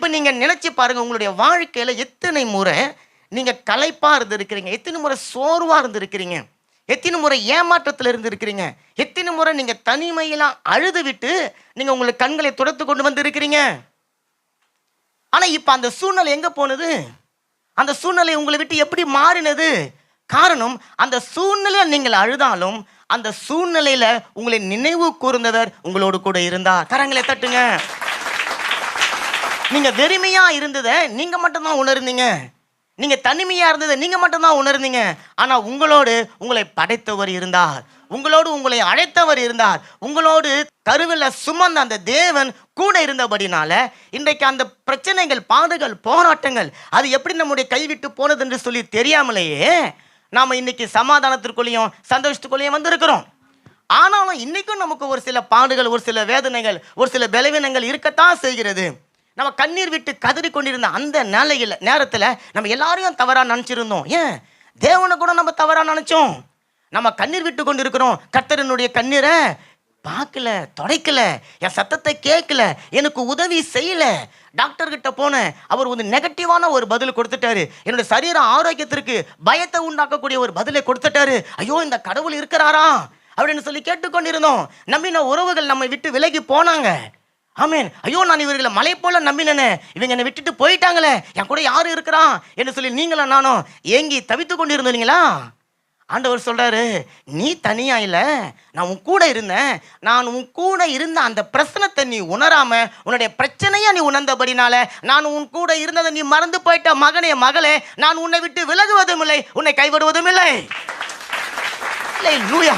இப்போ நீங்கள் நினச்சி பாருங்கள் உங்களுடைய வாழ்க்கையில் எத்தனை முறை நீங்கள் களைப்பாக இருந்திருக்கிறீங்க எத்தனை முறை சோர்வாக இருந்திருக்கிறீங்க எத்தனை முறை ஏமாற்றத்தில் இருந்திருக்கிறீங்க எத்தனை முறை நீங்கள் தனிமையெல்லாம் அழுது விட்டு நீங்கள் உங்களுக்கு கண்களை துடைத்து கொண்டு வந்திருக்கிறீங்க? ஆனால் இப்போ அந்த சூழ்நிலை எங்கே போனது? அந்த சூழ்நிலை உங்களை விட்டு எப்படி மாறினது? காரணம் அந்த சூழ்நிலையில் நீங்கள் அழுதாலும் அந்த சூழ்நிலையில் உங்களை நினைவு கூர்ந்தவர் உங்களோடு கூட இருந்தார். கரங்களை தட்டுங்க. நீங்கள் வெறுமையாக இருந்ததை நீங்கள் மட்டும்தான் உணர்ந்தீங்க. நீங்கள் தனிமையாக இருந்ததை நீங்கள் மட்டும்தான் உணர்ந்தீங்க. ஆனால் உங்களோடு உங்களை படைத்தவர் இருந்தார். உங்களோடு உங்களை அழைத்தவர் இருந்தார். உங்களோடு கருவில் சுமந்த அந்த தேவன் கூட இருந்தபடினால இன்றைக்கு அந்த பிரச்சனைகள் பாடுகள் போராட்டங்கள் அது எப்படி நம்முடைய கைவிட்டு போனது என்று சொல்லி தெரியாமலேயே நாம் இன்னைக்கு சமாதானத்திற்குள்ளேயும் சந்தோஷத்துக்குள்ளேயும் வந்திருக்கிறோம். ஆனாலும் இன்றைக்கும் நமக்கு ஒரு சில பாடுகள் ஒரு சில வேதனைகள் ஒரு சில பலவீனங்கள் இருக்கத்தான் செய்கிறது. நம்ம கண்ணீர் விட்டு கதறி கொண்டிருந்த அந்த நிலையில் நேரத்தில் நம்ம எல்லாரையும் தவறாக நினச்சிருந்தோம். ஏன்? தேவனை கூட நம்ம தவறாக நினச்சோம். நம்ம கண்ணீர் விட்டு கொண்டு இருக்கிறோம் கர்த்தரனுடைய கண்ணீரை பார்க்கல தொடைக்கல என் சத்தத்தை கேட்கல எனக்கு உதவி செய்யல. டாக்டர்கிட்ட போனேன். அவர் வந்து நெகட்டிவான ஒரு பதில் கொடுத்துட்டாரு. என்னோட சரீர ஆரோக்கியத்திற்கு பயத்தை உண்டாக்கக்கூடிய ஒரு பதிலை கொடுத்துட்டாரு. ஐயோ இந்த கடவுள் இருக்கிறாரா? அப்படின்னு சொல்லி கேட்டுக்கொண்டிருந்தோம். நம்பின உறவுகள் நம்மை விட்டு விலகி போனாங்க. ஆமேன். ஐயோ நான் இவர்களை மலை போல நம்பினேனே. இவங்க என்னை விட்டுட்டு போயிட்டாங்களே. என் கூட யார் இருக்கிறான் என்று சொல்லி நீங்களா நானும் ஏங்கி தவித்து கொண்டு இருந்தீங்களா ஆண்டவர் சொல்கிறாரு நீ தனியாக இல்லை. நான் உன் கூட இருந்தேன். நான் உன் கூட இருந்த அந்த பிரச்சனத்தை நீ உணராமல் உன்னுடைய பிரச்சனையை நீ உணர்ந்தபடினால நான் உன் கூட இருந்ததை நீ மறந்து போயிட்ட மகனே மகளே நான் உன்னை விட்டு விலகுவதும் இல்லை. உன்னை கைவிடுவதும் இல்லை. இல்லை லூயா